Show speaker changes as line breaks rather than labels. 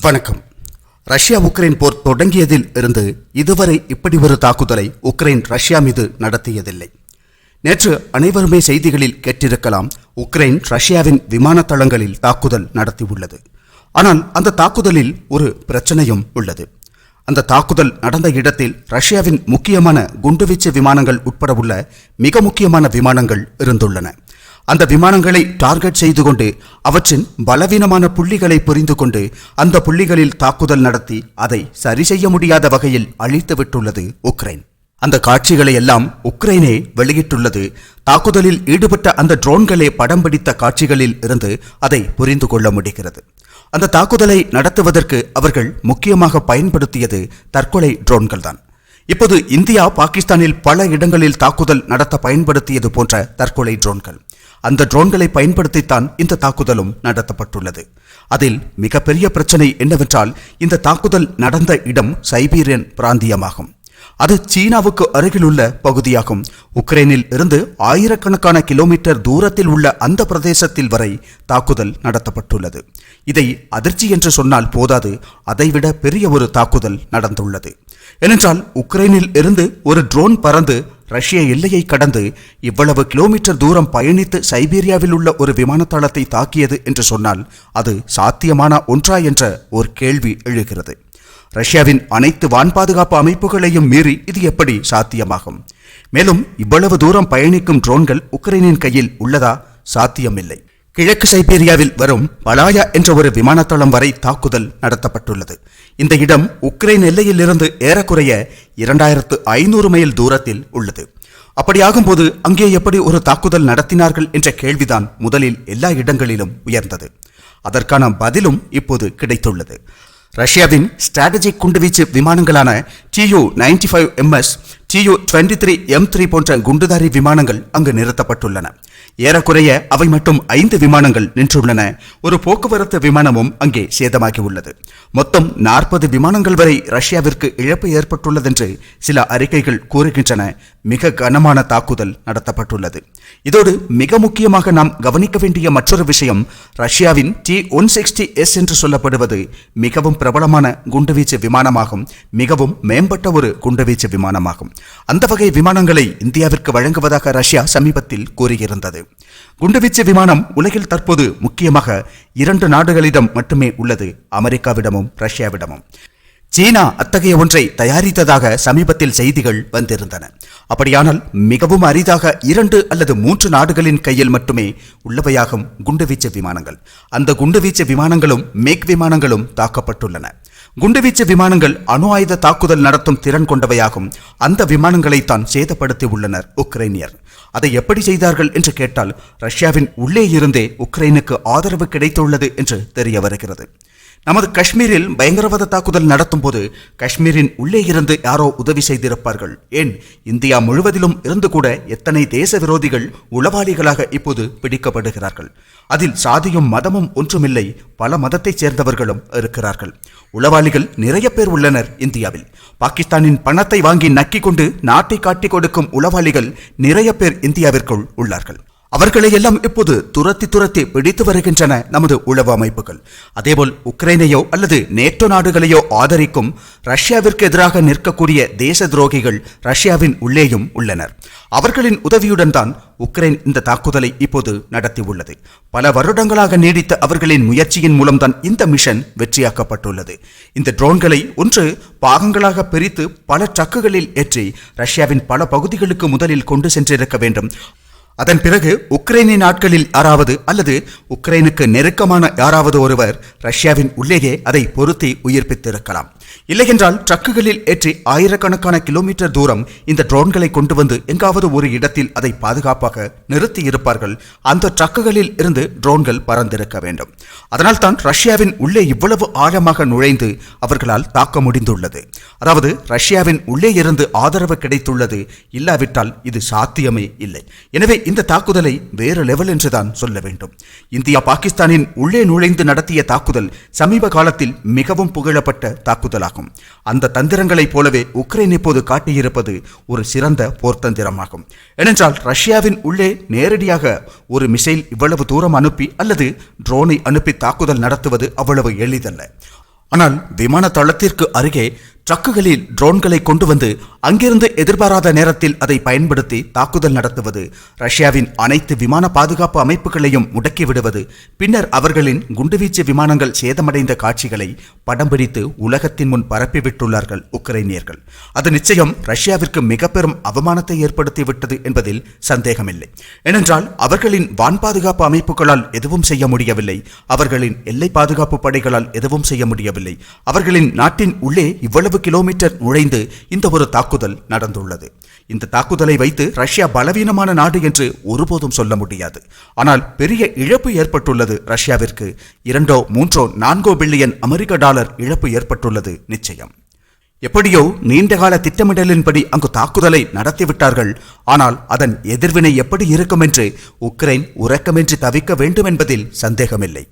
வணக்கம். Russia Ukraine போர் தொடங்கியதில் இருந்து இதுவரை இப்படி ஒரு தாக்குதலை உக்ரைன் ரஷ்யா மீது நடத்தியதில்லை. நேற்று அனைவருமே செய்திகளில் கேட்டிருக்கலாம் உக்ரைன் ரஷ்யாவின் விமான தளங்களில் தாக்குதல் நடத்தியுள்ளது. ஆனால் அந்த தாக்குதலில் ஒரு பிரச்சனையும் உள்ளது. அந்த தாக்குதல் நடந்த இடத்தில் ரஷ்யாவின் முக்கியமான குண்டுவீச்சு விமானங்கள் உட்பட உள்ள மிக முக்கியமான விமானங்கள் இருந்துள்ளன. அந்த விமானங்களை டார்கெட் செய்து கொண்டு அவற்றின் பலவீனமான புள்ளிகளை புரிந்து கொண்டு அந்த புள்ளிகளில் தாக்குதல் நடத்தி அதை சரி செய்ய முடியாத வகையில் அழித்து விட்டுள்ளது உக்ரைன். அந்த காட்சிகளை எல்லாம் உக்ரைனே வெளியிட்டுள்ளது. தாக்குதலில் ஈடுபட்ட அந்த ட்ரோன்களே படம் பிடித்த காட்சிகளில் இருந்து அதை புரிந்து கொள்ள முடிகிறது. அந்த தாக்குதலை நடத்துவதற்கு அவர்கள் முக்கியமாக பயன்படுத்தியது தற்கொலை ட்ரோன்கள் தான் இப்போது இந்தியா பாகிஸ்தானில் பல இடங்களில் தாக்குதல் நடத்த பயன்படுத்தியது போன்ற தற்கொலை ட்ரோன்கள். அந்த ட்ரோன்களை பயன்படுத்தித்தான் இந்த தாக்குதலும் நடத்தப்பட்டுள்ளது. அதில் மிகப்பெரிய பிரச்சனை என்னவென்றால் இந்த தாக்குதல் நடந்த இடம் சைபீரியன் பிராந்தியமாகும். அது சீனாவுக்கு அருகிலுள்ள பகுதியாகும். உக்ரைனில் இருந்து ஆயிரக்கணக்கான கிலோமீட்டர் தூரத்தில் உள்ள அந்த பிரதேசத்தில் வரை தாக்குதல் நடத்தப்பட்டுள்ளது. இதை அதிர்ச்சி என்று சொன்னால் போதாது அதைவிட பெரிய ஒரு தாக்குதல் நடந்துள்ளது. ஏனென்றால் உக்ரைனில் இருந்து ஒரு ட்ரோன் பறந்து ரஷ்ய எல்லையை கடந்து இவ்வளவு கிலோமீட்டர் தூரம் பயணித்து சைபீரியாவில் உள்ள ஒரு விமானத்தளத்தை தாக்கியது என்று சொன்னால் அது சாத்தியமான ஒன்றா என்ற ஒரு கேள்வி எழுகிறது. ரஷ்யாவின் அனைத்து வான் பாதுகாப்பு அமைப்புகளையும் மீறி இது எப்படி சாத்தியமாகும்? மேலும் இவ்வளவு தூரம் பயணிக்கும் ட்ரோன்கள் உக்ரைனின் கையில் உள்ளதா? சாத்தியமில்லை. கிழக்கு சைபீரியாவில் வரும் பலாயா என்ற ஒரு விமானத்தளம் வரை தாக்குதல் நடத்தப்பட்டுள்ளது. இந்த இடம் உக்ரைன் எல்லையிலிருந்து ஏறக்குறைய இரண்டாயிரத்து ஐநூறு மைல் தூரத்தில் உள்ளது. அப்படியாகும்போது அங்கே எப்படி ஒரு தாக்குதல் நடத்தினார்கள் என்ற கேள்விதான் முதலில் எல்லா இடங்களிலும் உயர்ந்தது. அதற்கான பதிலும் இப்போது கிடைத்துள்ளது. ரஷ்யாவின் ஸ்ட்ராட்டஜிக் குண்டுவீச்சு விமானங்களான Tu ninety five MS Tu twenty three M three போன்ற குண்டுதாரி விமானங்கள் அங்கு நிறுத்தப்பட்டுள்ளன. ஏறக்குறைய அவை மட்டும் ஐந்து விமானங்கள் நின்றுள்ளன. ஒரு போக்குவரத்து விமானமும் அங்கே சேதமாகி உள்ளது மொத்தம் நாற்பது விமானங்கள் வரை ரஷ்யாவிற்கு இழப்பு ஏற்பட்டுள்ளதென்று சில அறிக்கைகள் கூறுகின்றன. மிக கனமான தாக்குதல் நடத்தப்பட்டுள்ளது. இதோடு மிக முக்கியமாக நாம் கவனிக்க வேண்டிய மற்றொரு விஷயம் ரஷ்யாவின் டி ஒன் சிக்ஸ்டி எஸ் என்று சொல்லப்படுவது மிகவும் பிரபலமான குண்டுவீச்சு விமானமாகும். மிகவும் மேம்பட்ட ஒரு குண்டுவீச்சு விமானமாகும். அந்த வகை விமானங்களை இந்தியாவிற்கு வழங்குவதாக ரஷ்யா சமீபத்தில் கூறியிருந்தது. குண்டுவீச்சு விமானம் உலகில் தற்போது முக்கியமாக இரண்டு நாடுகளிடம் மட்டுமே உள்ளது அமெரிக்காவிடமும் ரஷ்யாவிடமும். சீனா அத்தகைய ஒன்றை தயாரித்ததாக சமீபத்தில் செய்திகள் வந்திருந்தன. அப்படியானால் மிகவும் அரிதாக இரண்டு அல்லது மூன்று நாடுகளின் கையில் மட்டுமே உள்ளவையாகும் குண்டுவீச்சு விமானங்கள். அந்த குண்டுவீச்சு விமானங்களும் மேக் விமானங்களும் தாக்கப்பட்டுள்ளன. குண்டுவீச்சு விமானங்கள் அணு ஆயுத தாக்குதல் நடத்தும் திறன் கொண்டவையாகும். அந்த விமானங்களைத்தான் சேதப்படுத்தி உள்ளனர் உக்ரைனியர். அதை எப்படி செய்தார்கள் என்று கேட்டால் ரஷ்யாவின் உள்ளே இருந்தே உக்ரைனுக்கு ஆதரவு கிடைத்துள்ளது என்று தெரிய வருகிறது. நமது காஷ்மீரில் பயங்கரவாத தாக்குதல் நடத்தும் போது காஷ்மீரின் உள்ளே இருந்து யாரோ உதவி செய்திருப்பார்கள். ஏன்? இந்தியா முழுவதிலும் இருந்து கூட எத்தனை தேச விரோதிகள் உளவாளிகளாக இப்போது பிடிக்கப்படுகிறார்கள்? அதில் சாதியும் மதமும் ஒன்றுமில்லை பல மதத்தைச் சேர்ந்தவர்களும் இருக்கிறார்கள். உளவாளிகள் நிறைய பேர் உள்ளனர் இந்தியாவில். பாகிஸ்தானின் பணத்தை வாங்கி நக்கிக் கொண்டு நாட்டை காட்டிக் கொடுக்கும் உளவாளிகள் நிறைய பேர் இந்தியாவிற்குள் உள்ளார்கள். அவர்களை எல்லாம் இப்போது துரத்தி துரத்தி பிடித்து வருகின்றன நமது உளவு அமைப்புகள். அதேபோல் உக்ரைனையோ அல்லது நேட்டோ நாடுகளையோ ஆதரிக்கும் ரஷ்யாவிற்கு எதிராக நிற்கக்கூடிய தேச துரோகிகள் ரஷ்யாவின் உள்ளேயும் உள்ளனர். அவர்களின் உதவியுடன் தான் உக்ரைன் இந்த தாக்குதலை இப்போது நடத்தியுள்ளது. பல வருடங்களாக நீடித்த அவர்களின் முயற்சியின் மூலம்தான் இந்த மிஷன் வெற்றியாக்கப்பட்டுள்ளது. இந்த ட்ரோன்களை ஒன்று பாகங்களாக பிரித்து பல ட்ரக்குகளில் ஏற்றி ரஷ்யாவின் பல பகுதிகளுக்கு முதலில் கொண்டு சென்றிருக்க வேண்டும். அதன் பிறகு உக்ரைனின் நாட்களில் யாராவது அல்லது உக்ரைனுக்கு நெருக்கமான யாராவது ஒருவர் ரஷ்யாவின் உள்ளேயே அதை பொருத்தி உயிர்ப்பித்திருக்கலாம். இல்லையென்றால் ட்ரக்குகளில் ஏற்றி ஆயிரக்கணக்கான கிலோமீட்டர் தூரம் இந்த ட்ரோன்களை கொண்டு வந்து எங்காவது ஒரு இடத்தில் அதை பாதுகாப்பாக நிறுத்தி இருப்பார்கள் அந்த ட்ரக்குகளில் இருந்து ட்ரோன்கள் பறந்திருக்க வேண்டும். அதனால் தான் ரஷ்யாவின் உள்ளே இவ்வளவு ஆழமாக நுழைந்து அவர்களால் தாக்க முடிந்துள்ளது. அதாவது ரஷ்யாவின் உள்ளே இருந்து ஆதரவு கிடைத்துள்ளது. இல்லாவிட்டால் இது சாத்தியமே இல்லை. எனவே இந்த தாக்குதலை வேறு லெவல் என்றுதான் சொல்ல வேண்டும். இந்தியா பாகிஸ்தானின் உள்ளே நுழைந்து நடத்திய தாக்குதல் சமீப காலத்தில் மிகவும் புகழப்பட்ட தாக்குதலாகும். அந்த தந்திரங்களைப் போலவே உக்ரைன் இப்போது காட்டியிருப்பது ஒரு சிறந்த போர்த்தந்திரமாகும் ஏனென்றால் ரஷ்யாவின் உள்ளே நேரடியாக ஒரு மிசைல் இவ்வளவு தூரம் அனுப்பி அல்லது ட்ரோனை அனுப்பி தாக்குதல் நடத்துவது அவ்வளவு எளிதல்ல. ஆனால் விமான தளத்திற்கு அருகே ட்ரக்குகளில் ட்ரோன்களை கொண்டு வந்து அங்கிருந்து எதிர்பாராத நேரத்தில் அதை பயன்படுத்தி தாக்குதல் நடத்துவது ரஷ்யாவின் அனைத்து விமான பாதுகாப்பு அமைப்புகளையும் முடக்கிவிடுவது பின்னர் அவர்களின் குண்டுவீச்சு விமானங்கள் சேதமடைந்த காட்சிகளை படம் பிடித்து உலகத்தின் முன் பரப்பிவிட்டுள்ளார்கள் உக்ரைனியர்கள். அது நிச்சயம் ரஷ்யாவிற்கு மிக பெரும் அவமானத்தை ஏற்படுத்திவிட்டது என்பதில் சந்தேகமில்லை. ஏனென்றால் அவர்களின் வான் பாதுகாப்பு அமைப்புகளால் எதுவும் செய்ய முடியவில்லை. அவர்களின் எல்லை பாதுகாப்பு படைகளால் எதுவும் செய்ய முடியவில்லை. அவர்களின் நாட்டின் உள்ளே இவ்வளவு கிலோமீட்டர் நுழைந்து இந்த ஒரு தாக்குதல் நடந்துள்ளது. இந்த தாக்குதலை வைத்து ரஷ்யா பலவீனமான நாடு என்று ஒருபோதும் சொல்ல முடியாது. ஆனால் பெரிய இழப்பு ஏற்பட்டுள்ளது ரஷ்யாவிற்கு. இரண்டோ மூன்றோ நான்கோ பில்லியன் அமெரிக்க டாலர் இழப்பு ஏற்பட்டுள்ளது நிச்சயம். எப்படியோ நீண்டகால திட்டமிடலின்படி அங்கு தாக்குதலை நடத்திவிட்டார்கள். ஆனால் அதன் எதிர்வினை எப்படி இருக்கும் என்று உக்ரைன் உறக்கமின்றி தவிக்க வேண்டும் என்பதில் சந்தேகமில்லை.